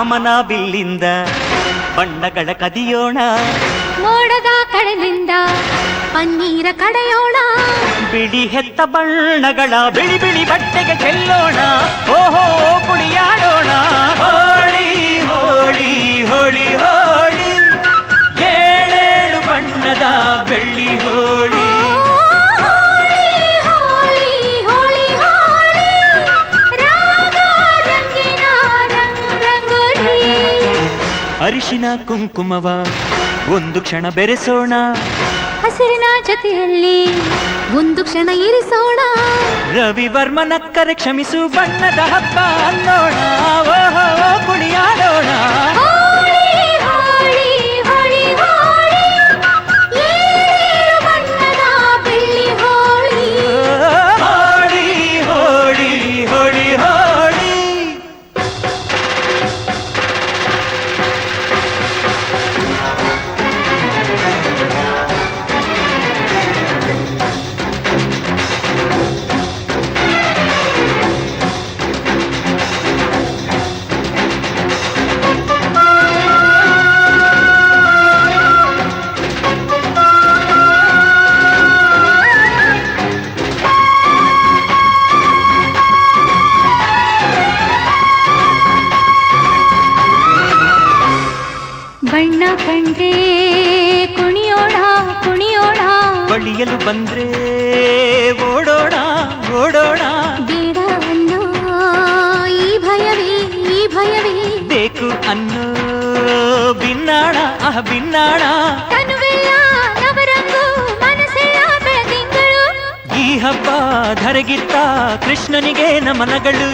ಕಾಮನ ಬಿಲ್ಲಿಂದ ಬಣ್ಣಗಳ ಕದಿಯೋಣ. ಮೋಡದ ಕಡಲಿಂದ ಪನ್ನೀರ ಕಡೆಯೋಣ. ಬಿಳಿ ಹೆತ್ತ ಬಣ್ಣಗಳ ಬಿಳಿ ಬಿಳಿ ಬಟ್ಟೆಗೆ ಚೆಲ್ಲೋಣ. ಓಹೋ ಕುಡಿಯಾಡೋಣ ಹೋಳಿ ಹೋಳಿ ಹೋಳಿ ಹೋಳಿ. ಏಳೇಳು ಬಣ್ಣದ ಬೆಳ್ಳಿ ಹೋಳಿ ಹೋಳಿ, ಅರಿಶಿನ ಕುಂಕುಮವ. ಒಂದು ಕ್ಷಣ ಬೆರೆಸೋಣ. ಹಸಿರಿನ ಜೊತೆಯಲ್ಲಿ ಒಂದು ಕ್ಷಣ ಇರಿಸೋಣ. ರವಿವರ್ಮನಕ್ಕರೆ ಕ್ಷಮಿಸು ಬಣ್ಣದ ಹಬ್ಬ ಅನ್ನೋಣ. ಬಣ್ಣ ಕಂಡ್ರೆ ಕುಣಿಯೋಣ ಕುಣಿಯೋಣ ಬಳಿಯಲು ಬಂದ್ರೆ ಓಡೋಣ ಓಡೋಣ ಬೇಡ ಅನ್ನೋ ಈ ಭಯವೇ ಈ ಭಯವೇ ಬೇಕು ಅನ್ನೋ ಬಿನ್ನಾಣ ಆಹ ಬಿನ್ನಾಣ ತನುವೆಲ್ಲ ನವರಂಗು ಮನಸ್ಸೆಲ್ಲ ಬೆಳದಿಂಗಳು ಈ ಹಬ್ಬ ಧರೆಗಿತ್ತ ಕೃಷ್ಣನಿಗೆ ನಮನಗಳು